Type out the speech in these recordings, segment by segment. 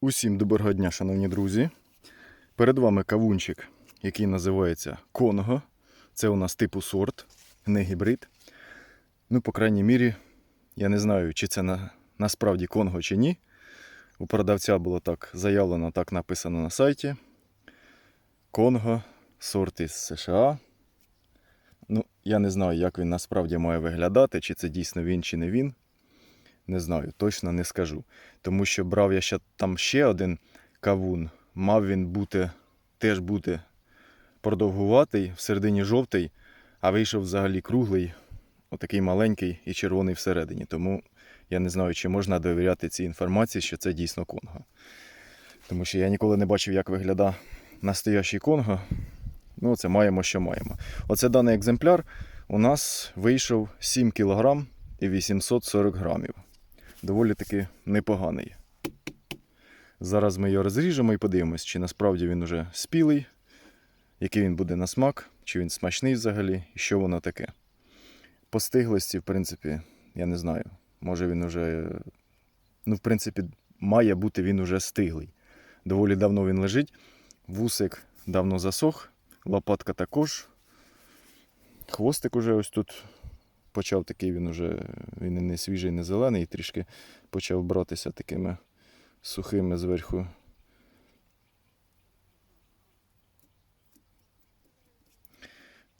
Усім доброго дня, шановні друзі. Перед вами кавунчик, який називається Конго. Це у нас типу сорт, не гібрид. Ну, по крайній мірі, я не знаю, чи це на, насправді Конго чи ні. У продавця було так заявлено, так написано на сайті. Конго, сорт із США. Ну, я не знаю, як він насправді має виглядати, чи це дійсно він, чи не він. Не знаю, точно не скажу. Тому що брав я ще там ще один кавун. Мав він бути теж бути продовгуватий, всередині жовтий, а вийшов взагалі круглий, отакий маленький і червоний всередині. Тому я не знаю, чи можна довіряти цій інформації, що це дійсно Конго. Тому що я ніколи не бачив, як виглядає настоящий Конго. Ну, це маємо, що маємо. Оце даний екземпляр у нас вийшов 7 кг і 840 грамів. Доволі таки непоганий. Зараз ми його розріжемо і подивимось, чи насправді він уже спілий, який він буде на смак, чи він смачний взагалі, і що воно таке. По стиглості, в принципі, я не знаю. Може він уже. Ну, в принципі, має бути він уже стиглий. Доволі давно він лежить. Вусик давно засох, лопатка також. Хвостик уже ось тут почав такий, він уже він і не свіжий, не зелений, і трішки почав братися такими сухими зверху.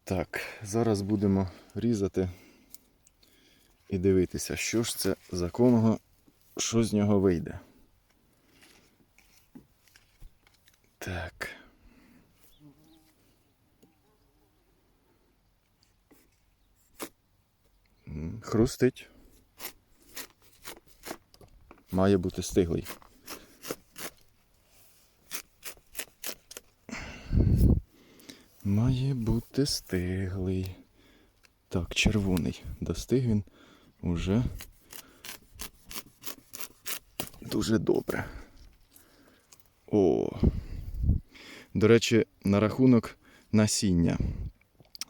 Так, зараз будемо різати і дивитися, що ж це за конго, що з нього вийде. Так. Хрустить. Має бути стиглий. Має бути стиглий. Так, червоний. Достиг він уже дуже добре. О. До речі, на рахунок насіння.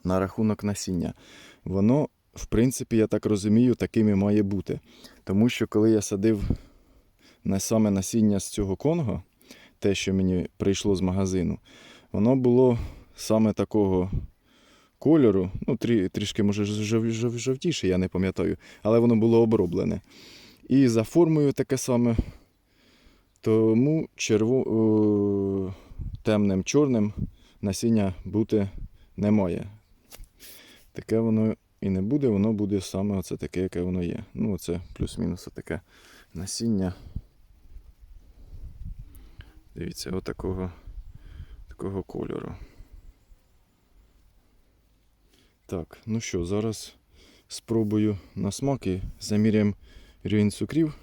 На рахунок насіння. Воно, в принципі, я так розумію, таким і має бути. Тому що коли я садив на саме насіння з цього конго, те, що мені прийшло з магазину, воно було саме такого кольору, ну, трі, трішки, може, жов, жов, жовтіше, я не пам'ятаю, але воно було оброблене. І за формою таке саме. Тому черво... темним чорним насіння бути не має. Таке воно і не буде, воно буде саме оце таке, яке воно є. Ну, оце плюс-мінус таке насіння. Дивіться, отакого такого кольору. Так, ну що, зараз спробую на смак і заміряємо рівень цукрів.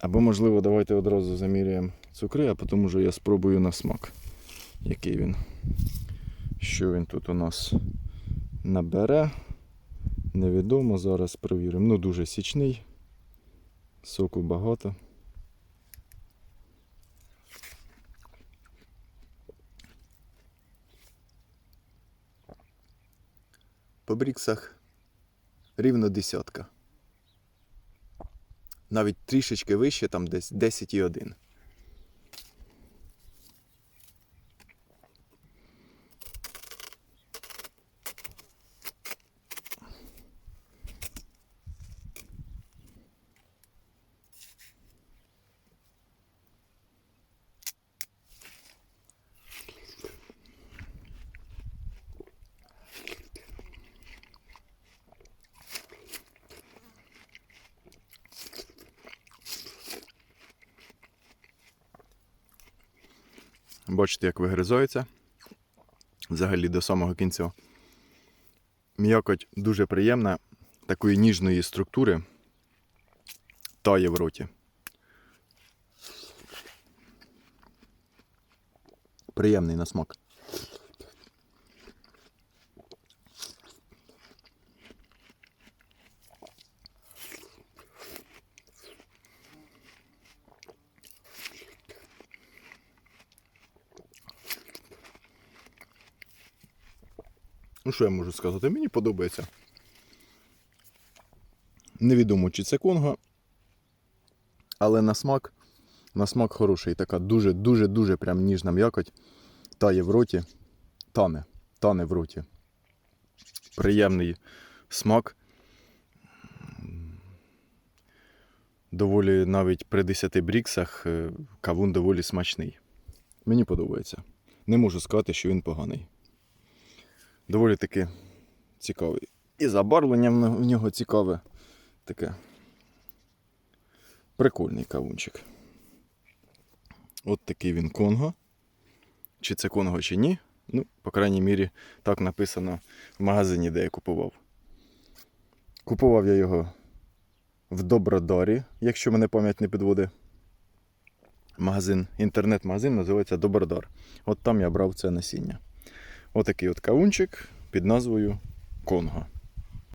Або, можливо, давайте одразу заміряємо цукри, а потім уже я спробую на смак, який він. Що він тут у нас набере. Невідомо, зараз перевіримо. Ну, дуже січний. Соку багато. По бріксах рівно десятка. Навіть трішечки вище, там десь 10,1. Бачите, як вигризується. Взагалі до самого кінця. М'якоть дуже приємна, такої ніжної структури. Тає в роті. Приємний на смак. Ну, що я можу сказати? Мені подобається. Невідомо, чи це Конго, але на смак На смак хороший, така дуже-дуже-дуже прям ніжна м'якоть. Тає в роті. Тане. Тане в роті. Приємний смак. Доволі навіть при 10 бріксах е, кавун доволі смачний. Мені подобається. Не можу сказати, що він поганий. Доволі таки цікавий. І забарвлення в нього цікаве. Таке. Прикольний кавунчик. От такий він Конго. Чи це Конго, чи ні. Ну, по крайній мірі, так написано в магазині, де я купував. Купував я його в Добродарі, якщо мене пам'ять не підводить. Магазин, інтернет-магазин називається Добродар. От там я брав це насіння. Отакий от кавунчик під назвою Конго.